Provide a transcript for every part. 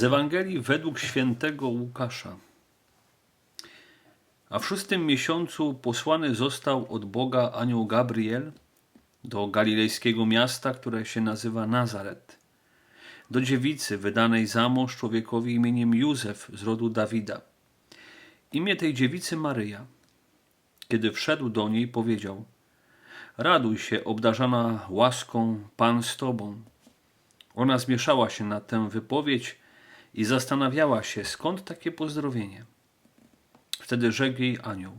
Z Ewangelii według świętego Łukasza. A w szóstym miesiącu posłany został od Boga anioł Gabriel do galilejskiego miasta, które się nazywa Nazaret, do dziewicy wydanej za mąż człowiekowi imieniem Józef z rodu Dawida. Imię tej dziewicy Maryja. Kiedy wszedł do niej, powiedział: Raduj się, obdarzana łaską, Pan z tobą. Ona zmieszała się na tę wypowiedź i zastanawiała się, skąd takie pozdrowienie. Wtedy rzekł jej anioł: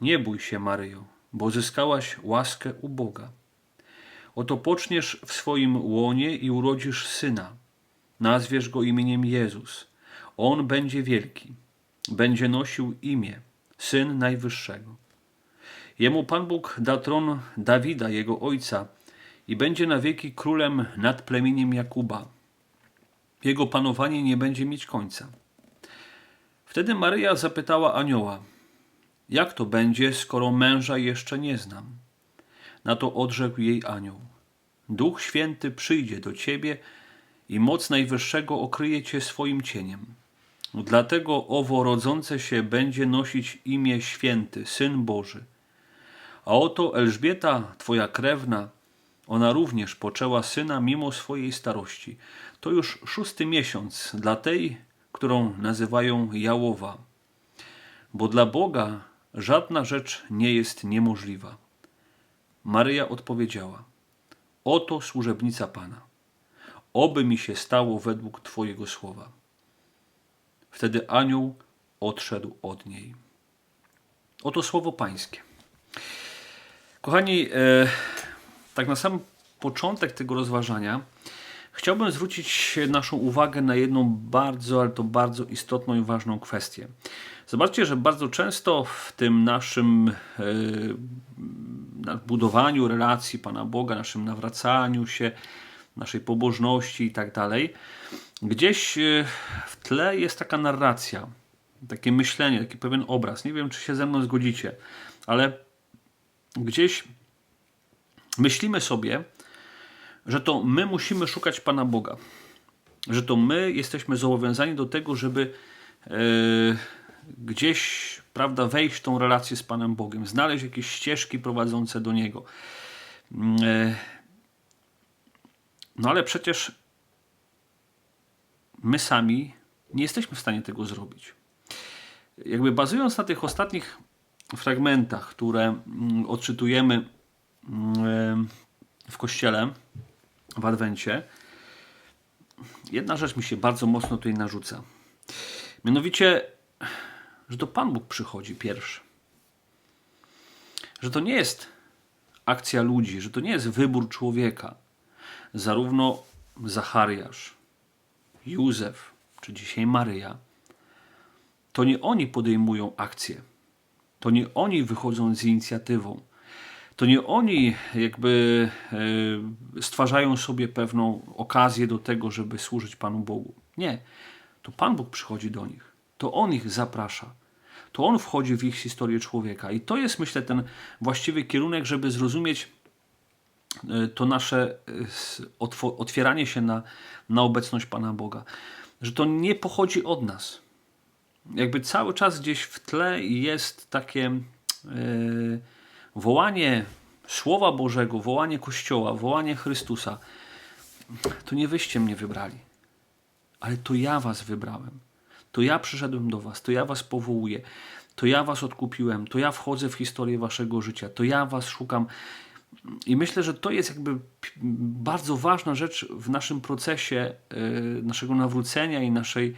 Nie bój się, Maryjo, bo zyskałaś łaskę u Boga. Oto poczniesz w swoim łonie i urodzisz syna. Nazwiesz go imieniem Jezus. On będzie wielki. Będzie nosił imię Syn Najwyższego. Jemu Pan Bóg da tron Dawida, jego ojca, i będzie na wieki królem nad plemieniem Jakuba. Jego panowanie nie będzie mieć końca. Wtedy Maryja zapytała anioła: Jak to będzie, skoro męża jeszcze nie znam? Na to odrzekł jej anioł: Duch Święty przyjdzie do ciebie i moc Najwyższego okryje cię swoim cieniem. Dlatego owo rodzące się będzie nosić imię Święty, Syn Boży. A oto Elżbieta, twoja krewna, ona również poczęła syna mimo swojej starości. To już szósty miesiąc dla tej, którą nazywają Jałowa. Bo dla Boga żadna rzecz nie jest niemożliwa. Maryja odpowiedziała: Oto służebnica Pana. Oby mi się stało według Twojego słowa. Wtedy anioł odszedł od niej. Oto słowo Pańskie. Kochani, e, tak na sam początek tego rozważania chciałbym zwrócić naszą uwagę na jedną bardzo, ale to bardzo istotną i ważną kwestię. Zobaczcie, że bardzo często w tym naszym e, budowaniu relacji Pana Boga, naszym nawracaniu się, naszej pobożności i tak dalej, gdzieś e, w tle jest taka narracja, takie myślenie, taki pewien obraz. Nie wiem, czy się ze mną zgodzicie, ale gdzieś myślimy sobie, że to my musimy szukać Pana Boga. Że to my jesteśmy zobowiązani do tego, żeby e, gdzieś prawda, wejść w tą relację z Panem Bogiem, znaleźć jakieś ścieżki prowadzące do Niego. E, no ale przecież my sami nie jesteśmy w stanie tego zrobić. Jakby bazując na tych ostatnich fragmentach, które mm, odczytujemy mm, w kościele w Adwencie, jedna rzecz mi się bardzo mocno tutaj narzuca. Mianowicie, że to Pan Bóg przychodzi pierwszy. Że to nie jest akcja ludzi, że to nie jest wybór człowieka. Zarówno Zachariasz, Józef, czy dzisiaj Maryja, to nie oni podejmują akcję. To nie oni wychodzą z inicjatywą to nie oni jakby e, stwarzają sobie pewną okazję do tego, żeby służyć Panu Bogu. Nie. To Pan Bóg przychodzi do nich. To On ich zaprasza. To On wchodzi w ich historię człowieka. I to jest, myślę, ten właściwy kierunek, żeby zrozumieć e, to nasze e, otwieranie się na, na obecność Pana Boga. Że to nie pochodzi od nas. Jakby cały czas gdzieś w tle jest takie. Yy, wołanie Słowa Bożego, wołanie Kościoła, wołanie Chrystusa, to nie wyście mnie wybrali, ale to ja was wybrałem. To ja przyszedłem do was, to ja was powołuję, to ja was odkupiłem, to ja wchodzę w historię waszego życia, to ja was szukam. I myślę, że to jest jakby bardzo ważna rzecz w naszym procesie yy, naszego nawrócenia i naszej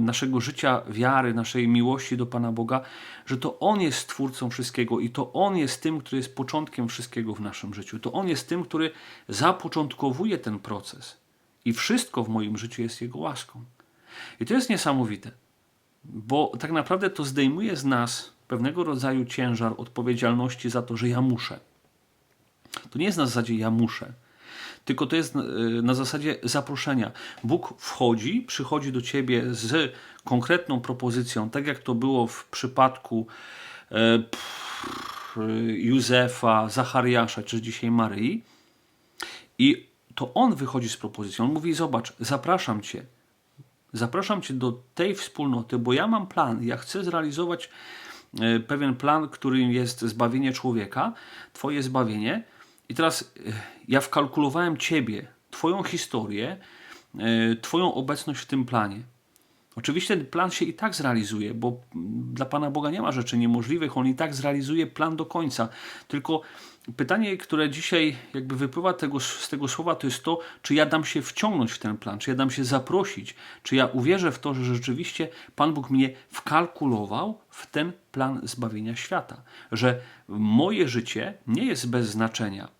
naszego życia wiary, naszej miłości do Pana Boga, że to On jest stwórcą wszystkiego i to On jest tym, który jest początkiem wszystkiego w naszym życiu. To On jest tym, który zapoczątkowuje ten proces. I wszystko w moim życiu jest Jego łaską. I to jest niesamowite, bo tak naprawdę to zdejmuje z nas pewnego rodzaju ciężar odpowiedzialności za to, że ja muszę. To nie jest na zasadzie ja muszę tylko to jest e, na zasadzie zaproszenia. Bóg wchodzi, przychodzi do ciebie z konkretną propozycją, tak jak to było w przypadku e, Józefa, Zachariasza, czy dzisiaj Maryi. I to on wychodzi z propozycją. On mówi: Zobacz, zapraszam cię. Zapraszam Cię do tej wspólnoty, bo ja mam plan. Ja chcę zrealizować e, pewien plan, którym jest zbawienie człowieka, Twoje zbawienie. I teraz e, ja wkalkulowałem Ciebie, Twoją historię, e, Twoją obecność w tym planie. Oczywiście ten plan się i tak zrealizuje, bo dla Pana Boga nie ma rzeczy niemożliwych, On i tak zrealizuje plan do końca. Tylko pytanie, które dzisiaj jakby wypływa tego, z tego słowa, to jest to, czy ja dam się wciągnąć w ten plan, czy ja dam się zaprosić, czy ja uwierzę w to, że rzeczywiście Pan Bóg mnie wkalkulował w ten plan zbawienia świata, że moje życie nie jest bez znaczenia.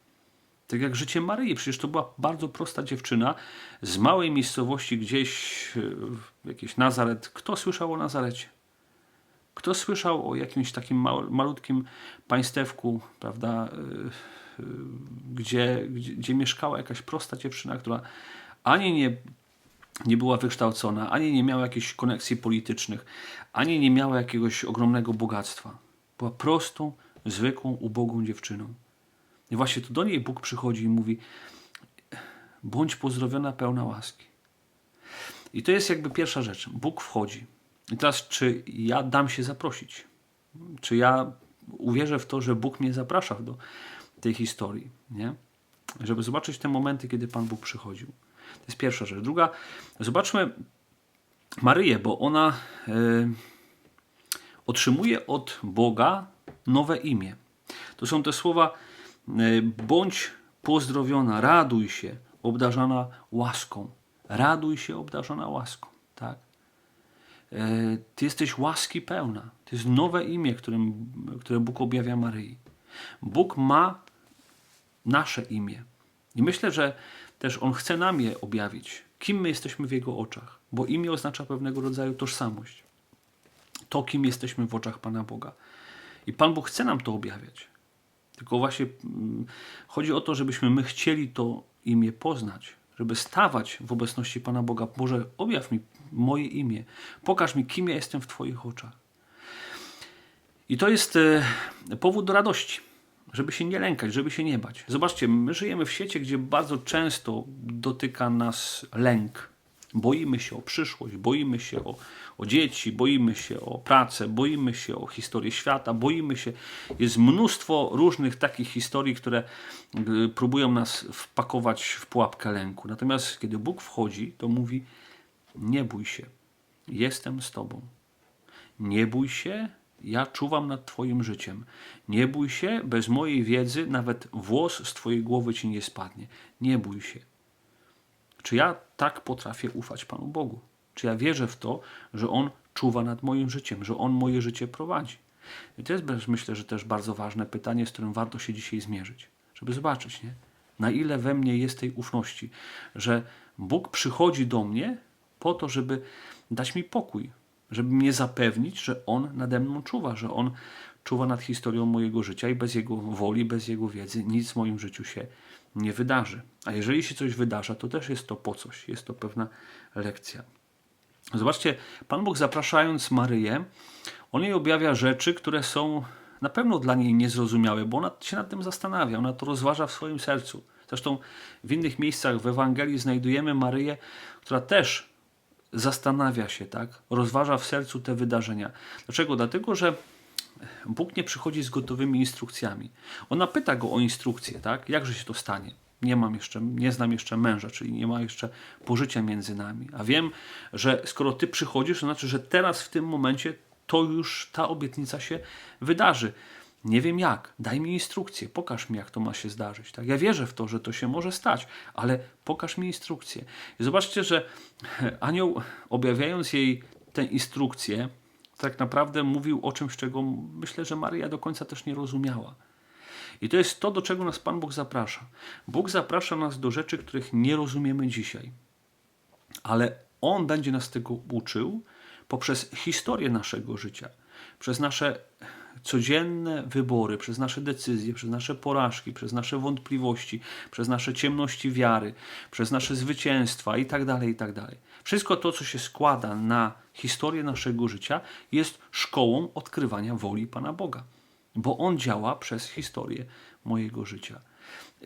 Tak jak życie Maryi, przecież to była bardzo prosta dziewczyna z małej miejscowości gdzieś, w jakiś Nazaret. Kto słyszał o Nazarecie? Kto słyszał o jakimś takim malutkim państewku, prawda, y, y, gdzie, gdzie, gdzie mieszkała jakaś prosta dziewczyna, która ani nie, nie była wykształcona, ani nie miała jakichś koneksji politycznych, ani nie miała jakiegoś ogromnego bogactwa. Była prostą, zwykłą, ubogą dziewczyną. I właśnie to do niej Bóg przychodzi i mówi: bądź pozdrowiona, pełna łaski. I to jest jakby pierwsza rzecz. Bóg wchodzi. I teraz, czy ja dam się zaprosić? Czy ja uwierzę w to, że Bóg mnie zaprasza do tej historii, nie? Żeby zobaczyć te momenty, kiedy Pan Bóg przychodził. To jest pierwsza rzecz. Druga, zobaczmy Maryję, bo ona y, otrzymuje od Boga nowe imię. To są te słowa bądź pozdrowiona, raduj się, obdarzona łaską. Raduj się, obdarzona łaską. Tak? E, ty jesteś łaski pełna. To jest nowe imię, którym, które Bóg objawia Maryi. Bóg ma nasze imię. I myślę, że też On chce nam je objawić. Kim my jesteśmy w Jego oczach. Bo imię oznacza pewnego rodzaju tożsamość. To, kim jesteśmy w oczach Pana Boga. I Pan Bóg chce nam to objawiać. Tylko właśnie mm, chodzi o to, żebyśmy my chcieli to imię poznać, żeby stawać w obecności Pana Boga. Boże, objaw mi moje imię, pokaż mi, kim ja jestem w Twoich oczach. I to jest e, powód do radości, żeby się nie lękać, żeby się nie bać. Zobaczcie, my żyjemy w świecie, gdzie bardzo często dotyka nas lęk. Boimy się o przyszłość, boimy się o, o dzieci, boimy się o pracę, boimy się o historię świata, boimy się. Jest mnóstwo różnych takich historii, które y, próbują nas wpakować w pułapkę lęku. Natomiast kiedy Bóg wchodzi, to mówi: Nie bój się, jestem z Tobą. Nie bój się, ja czuwam nad Twoim życiem. Nie bój się, bez mojej wiedzy nawet włos z Twojej głowy ci nie spadnie. Nie bój się. Czy ja tak potrafię ufać Panu Bogu? Czy ja wierzę w to, że On czuwa nad moim życiem, że On moje życie prowadzi? I to jest, myślę, że też bardzo ważne pytanie, z którym warto się dzisiaj zmierzyć, żeby zobaczyć, nie? na ile we mnie jest tej ufności, że Bóg przychodzi do mnie po to, żeby dać mi pokój, żeby mnie zapewnić, że On nade mną czuwa, że On czuwa nad historią mojego życia i bez Jego woli, bez Jego wiedzy nic w moim życiu się nie wydarzy. A jeżeli się coś wydarza, to też jest to po coś, jest to pewna lekcja. Zobaczcie, Pan Bóg zapraszając Maryję, On jej objawia rzeczy, które są na pewno dla niej niezrozumiałe, bo ona się nad tym zastanawia, ona to rozważa w swoim sercu. Zresztą w innych miejscach w Ewangelii znajdujemy Maryję, która też zastanawia się, tak? rozważa w sercu te wydarzenia. Dlaczego? Dlatego, że Bóg nie przychodzi z gotowymi instrukcjami. Ona pyta go o instrukcję, tak? Jakże się to stanie? Nie mam jeszcze, nie znam jeszcze męża, czyli nie ma jeszcze pożycia między nami. A wiem, że skoro ty przychodzisz, to znaczy, że teraz w tym momencie to już ta obietnica się wydarzy. Nie wiem jak, daj mi instrukcję, pokaż mi, jak to ma się zdarzyć. Tak? Ja wierzę w to, że to się może stać, ale pokaż mi instrukcję. I zobaczcie, że anioł, objawiając jej tę instrukcję, tak naprawdę mówił o czymś, czego myślę, że Maria do końca też nie rozumiała. I to jest to, do czego nas Pan Bóg zaprasza. Bóg zaprasza nas do rzeczy, których nie rozumiemy dzisiaj. Ale On będzie nas tego uczył poprzez historię naszego życia, przez nasze codzienne wybory, przez nasze decyzje, przez nasze porażki, przez nasze wątpliwości, przez nasze ciemności wiary, przez nasze zwycięstwa itd., tak itd. Tak Wszystko to, co się składa na historię naszego życia, jest szkołą odkrywania woli Pana Boga, bo On działa przez historię mojego życia.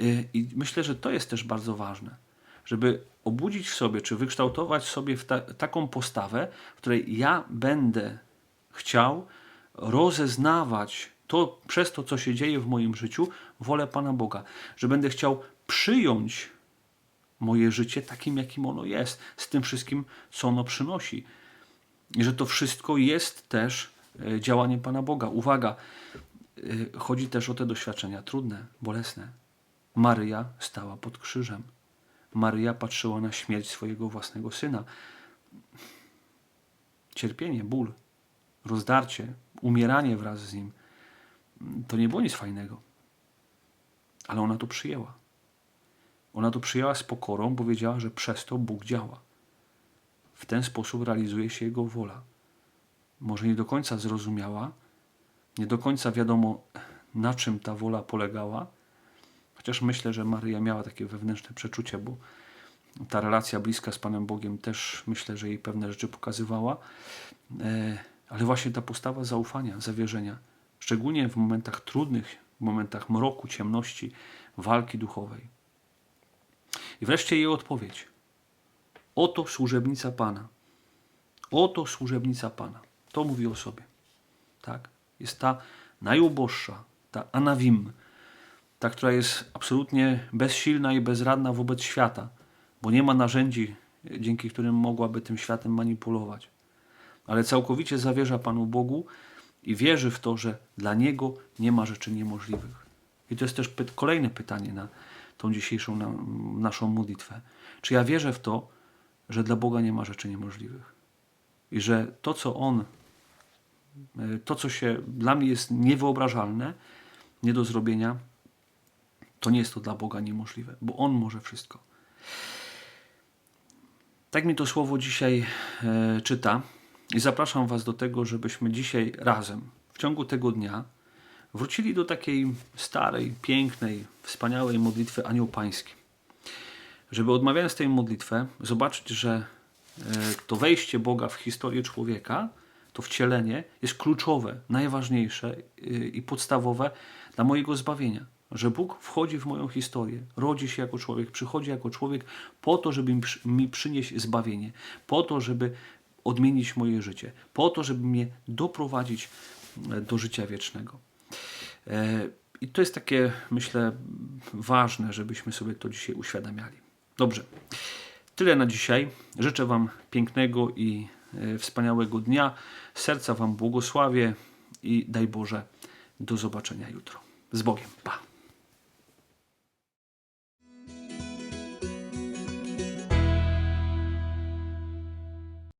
Y, I myślę, że to jest też bardzo ważne żeby obudzić w sobie, czy wykształtować sobie ta, taką postawę, w której ja będę chciał rozeznawać to przez to, co się dzieje w moim życiu, wolę Pana Boga, że będę chciał przyjąć moje życie takim, jakim ono jest, z tym wszystkim, co ono przynosi. I że to wszystko jest też e, działanie Pana Boga. Uwaga, e, chodzi też o te doświadczenia trudne, bolesne. Maryja stała pod krzyżem. Maryja patrzyła na śmierć swojego własnego syna. Cierpienie, ból, rozdarcie, umieranie wraz z nim to nie było nic fajnego. Ale ona to przyjęła. Ona to przyjęła z pokorą, bo wiedziała, że przez to Bóg działa. W ten sposób realizuje się Jego wola. Może nie do końca zrozumiała, nie do końca wiadomo, na czym ta wola polegała, chociaż myślę, że Maryja miała takie wewnętrzne przeczucie, bo ta relacja bliska z Panem Bogiem też myślę, że jej pewne rzeczy pokazywała. Ale właśnie ta postawa zaufania, zawierzenia, szczególnie w momentach trudnych, w momentach mroku, ciemności, walki duchowej. I wreszcie jej odpowiedź. Oto służebnica Pana. Oto służebnica Pana. To mówi o sobie. Tak? Jest ta najuboższa, ta anawim, ta, która jest absolutnie bezsilna i bezradna wobec świata, bo nie ma narzędzi, dzięki którym mogłaby tym światem manipulować. Ale całkowicie zawierza Panu Bogu i wierzy w to, że dla Niego nie ma rzeczy niemożliwych. I to jest też py kolejne pytanie na tą dzisiejszą na, naszą modlitwę. Czy ja wierzę w to, że dla Boga nie ma rzeczy niemożliwych? I że to, co On, e, to, co się dla mnie jest niewyobrażalne, nie do zrobienia, to nie jest to dla Boga niemożliwe, bo On może wszystko. Tak mi to słowo dzisiaj e, czyta i zapraszam Was do tego, żebyśmy dzisiaj razem, w ciągu tego dnia, wrócili do takiej starej, pięknej, wspaniałej modlitwy Anioł Pański. Żeby odmawiając tę modlitwę, zobaczyć, że e, to wejście Boga w historię człowieka, to wcielenie jest kluczowe, najważniejsze e, i podstawowe dla mojego zbawienia. Że Bóg wchodzi w moją historię, rodzi się jako człowiek, przychodzi jako człowiek po to, żeby mi przynieść zbawienie, po to, żeby odmienić moje życie, po to, żeby mnie doprowadzić e, do życia wiecznego. I to jest takie, myślę, ważne, żebyśmy sobie to dzisiaj uświadamiali. Dobrze. Tyle na dzisiaj. Życzę Wam pięknego i e, wspaniałego dnia. Serca Wam błogosławię i daj Boże do zobaczenia jutro. Z Bogiem. Pa.